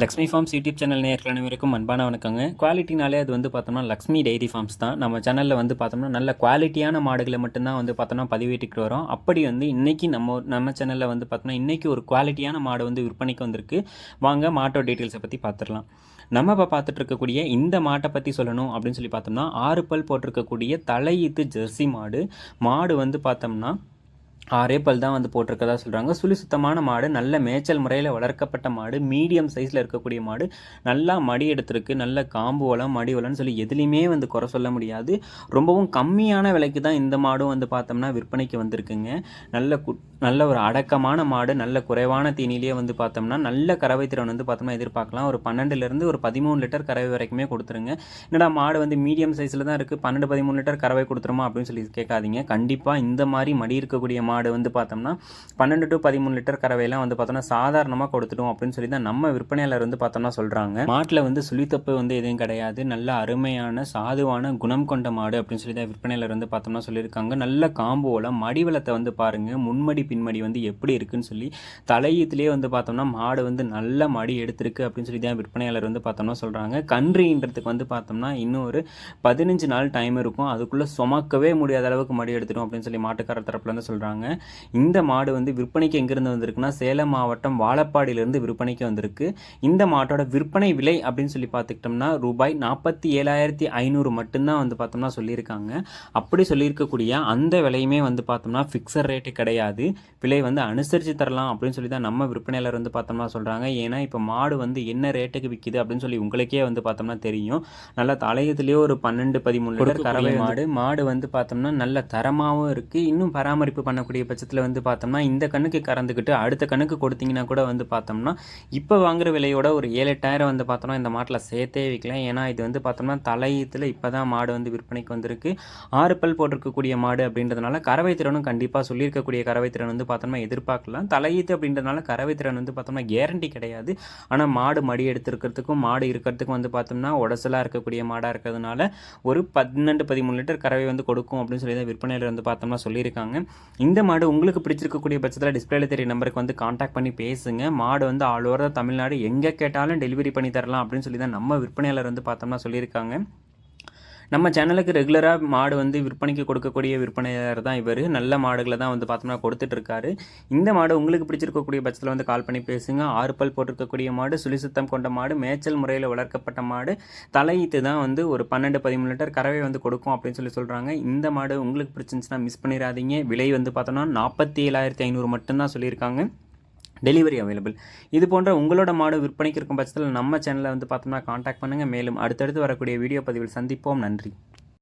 Lakshmi forms YouTube channel நேர்கள் அனைவருக்கும் அன்பான வணக்கங்க. குவாலிட்டினாலே அது வந்து பார்த்தோம்னா லக்ஷ்மி டைரி ஃபார்ம்ஸ் தான். நம்ம சேனலில் வந்து பார்த்தோம்னா நல்ல குவாலிட்டியான மாடுகளை மட்டும்தான் வந்து பார்த்தோம்னா பதிவேற்றிட்டு வரோம். அப்படி வந்து இன்றைக்கி நம்ம நம்ம சேனலில் வந்து பார்த்தோம்னா இன்றைக்கி ஒரு குவாலிட்டியான மாடு வந்து விற்பனைக்கு வந்திருக்கு. வாங்க மாட்டோ டீட்டெயில்ஸை பற்றி பார்த்துடலாம். நம்ம இப்போ பார்த்துட்டு இருக்கக்கூடிய இந்த மாட்டை பற்றி சொல்லணும் அப்படின்னு சொல்லி பார்த்தோம்னா ஆறு பல் போட்டிருக்கக்கூடிய தலையீத்து ஜெர்சி மாடு. மாடு வந்து பார்த்தோம்னா ஆறே பல் தான் வந்து போட்டிருக்கதா சொல்கிறாங்க சுழி சுத்தமான மாடு நல்ல மேய்ச்சல் முறையில் வளர்க்கப்பட்ட மாடு மீடியம் சைஸில் இருக்கக்கூடிய மாடு நல்லா மடி எடுத்திருக்கு நல்ல காம்பு வளம் மடி வளம்னு சொல்லி எதுலேயுமே வந்து குறை சொல்ல முடியாது. ரொம்பவும் கம்மியான விலைக்கு தான் இந்த மாடும் வந்து பார்த்தோம்னா விற்பனைக்கு வந்திருக்குங்க. நல்ல கு நல்ல ஒரு அடக்கமான மாடு நல்ல குறைவான தீனிலேயே வந்து பார்த்தோம்னா நல்ல கறவை திறன் வந்து பார்த்தோம்னா எதிர்பார்க்கலாம். ஒரு பன்னெண்டுலேருந்து ஒரு பதிமூணு லிட்டர் கறவை வரைக்குமே கொடுத்துருங்க. என்னடா மாடு வந்து மீடியம் சைஸில் தான் இருக்குது பன்னெண்டு பதிமூணு லிட்டர் கறவை கொடுத்துருமா அப்படின்னு சொல்லி கேட்காதீங்க. கண்டிப்பாக இந்த மாதிரி மடி இருக்கக்கூடிய மாடு வந்து பார்த்தோம்னா பன்னெண்டு டு பதிமூணு லிட்டர் கறவையெல்லாம் வந்து பார்த்தோம்னா சாதாரணமாக கொடுத்துடும் அப்படின்னு சொல்லி தான் நம்ம விற்பனையாளர் வந்து பார்த்தோம்னா சொல்கிறாங்க மாட்டில் வந்து சுழித்தப்பு வந்து எதுவும் கிடையாது. நல்ல அருமையான சாதுவான குணம் கொண்ட மாடு அப்படின்னு சொல்லி தான் விற்பனையாளர் வந்து பார்த்தோம்னா சொல்லியிருக்காங்க. நல்ல காம்போவில் மடிவளத்தை வந்து பாருங்கள் முன்மடி பின்மடி வந்து எப்படி இருக்குன்னு சொல்லி தலையத்திலே வந்து பார்த்தோம்னா மாடு வந்து நல்ல மடி எடுத்திருக்கு அப்படின்னு சொல்லி தான் விற்பனையாளர் வந்து பார்த்தோம்னா சொல்கிறாங்க கன்றுன்றதுக்கு வந்து பார்த்தோம்னா இன்னும் ஒரு பதினஞ்சு நாள் டைம் இருக்கும். அதுக்குள்ளே சுமக்கவே முடியாத அளவுக்கு மடி எடுத்துடும் அப்படின்னு சொல்லி மாட்டுக்காரர் தரப்புலேருந்து சொல்கிறாங்க இந்த மாடு வந்து விற்பனைக்கு எங்கேருந்து வந்திருக்குன்னா சேலம் மாவட்டம் வாழப்பாடியிலேருந்து விற்பனைக்கு வந்திருக்கு. இந்த மாட்டோட விற்பனை விலை அப்படின்னு சொல்லி பார்த்துக்கிட்டோம்னா ரூபாய் நாற்பத்தி ஏழாயிரத்தி ஐநூறு மட்டும்தான் வந்து பார்த்தோம்னா சொல்லியிருக்காங்க. அப்படி சொல்லியிருக்கக்கூடிய அந்த விலையுமே வந்து பார்த்தோம்னா ஃபிக்ஸட் ரேட்டு கிடையாது. விலை வந்து அனுசரித்து தரலாம் அப்படின்னு சொல்லி தான் நம்ம விற்பனையாளர் வந்து பார்த்தோம்னா சொல்கிறாங்க ஏன்னா இப்போ மாடு வந்து என்ன ரேட்டுக்கு விற்கிது அப்படின்னு சொல்லி உங்களுக்கே வந்து பார்த்தோம்னா தெரியும். நல்ல தலையத்துலேயே ஒரு பன்னெண்டு பதிமூணு லிட்டர் கறவை மாடு. மாடு வந்து பார்த்தோம்னா நல்ல தரமாகவும் இருக்குது இன்னும் பராமரிப்பு பண்ணக்கூடிய பட்சத்தில் வந்து பார்த்தோம்னா இந்த கண்ணுக்கு கறந்துக்கிட்டு அடுத்த கண்ணுக்கு கொடுத்தீங்கன்னா கூட வந்து பார்த்தோம்னா இப்போ வாங்குற விலையோட ஒரு ஏழு எட்டாயிரம் வந்து பார்த்தோம்னா இந்த மாட்டில் சேர்த்தே விற்கலாம் ஏன்னா இது வந்து பார்த்தோம்னா தலையத்தில் இப்போ தான் மாடு வந்து விற்பனைக்கு வந்திருக்கு. ஆறு பல் போட்டிருக்கக்கூடிய மாடு அப்படின்றதுனால கறவை திறனும் கண்டிப்பாக சொல்லியிருக்கக்கூடிய கறவை திறன் வந்து பார்த்தோம்னா எதிர்பார்க்கலாம். தலையீத்து அப்படின்றதுனால கறவை திறன் வந்து பார்த்தோம்னா கேரண்டி கிடையாது. ஆனால் மாடு மடி எடுத்துருக்கிறதுக்கும் மாடு இருக்கிறதுக்கும் வந்து பார்த்தோம்னா உடசலாக இருக்கக்கூடிய மாடாக இருக்கிறதுனால ஒரு பன்னெண்டு பதிமூணு லிட்டர் கறவை வந்து கொடுக்கும் அப்படின்னு சொல்லி தான் விற்பனையில் வந்து பார்த்தோம்னா சொல்லியிருக்காங்க. இந்த மாடு உங்களுக்கு பிடிச்சிருக்கக்கூடிய பட்சத்தில் டிஸ்பிளேல தெரிய நம்பருக்கு வந்து காண்டாக்ட் பண்ணி பேசுங்க. மாடு வந்து ஆல் ஓவர் தமிழ்நாடு எங்கே கேட்டாலும் டெலிவரி பண்ணி தரலாம் அப்படின்னு சொல்லி தான் நம்ம விற்பனையாளர் வந்து பார்த்தோம்னா சொல்லியிருக்காங்க. நம்ம சேனலுக்கு ரெகுலராக மாடு வந்து விற்பனைக்கு கொடுக்கக்கூடிய விற்பனையாளர் தான் இவர். நல்ல மாடுகளை தான் வந்து பார்த்தோம்னா கொடுத்துட்ருக்காரு. இந்த மாடு உங்களுக்கு பிடிச்சிருக்கக்கூடிய பட்சத்தில் வந்து கால் பண்ணி பேசுங்க. ஆறு பல் போட்டிருக்கக்கூடிய மாடு சுழிசுத்தம் கொண்ட மாடு மேய்ச்சல் முறையில் வளர்க்கப்பட்ட மாடு தலையீத்து தான் வந்து ஒரு பன்னெண்டு பதிமூணு லிட்டர் கறவை வந்து கொடுக்கும் அப்படின்னு சொல்லி சொல்கிறாங்க இந்த மாடு உங்களுக்கு பிடிச்சிருந்துச்சுன்னா மிஸ் பண்ணிடாதீங்க விலை வந்து பார்த்தோம்னா நாற்பத்தி ஏழாயிரத்தி ஐநூறு மட்டும்தான் சொல்லியிருக்காங்க. டெலிவரி அவைலபிள் இது போன்ற உங்களோட மாடு விற்பனைக்கு இருக்கும் பட்சத்தில் நம்ம சேனலை வந்து பார்த்தோம்னா காண்டாக்ட் பண்ணுங்கள் மேலும் அடுத்தடுத்து வரக்கூடிய வீடியோ பதிவில் சந்திப்போம். நன்றி.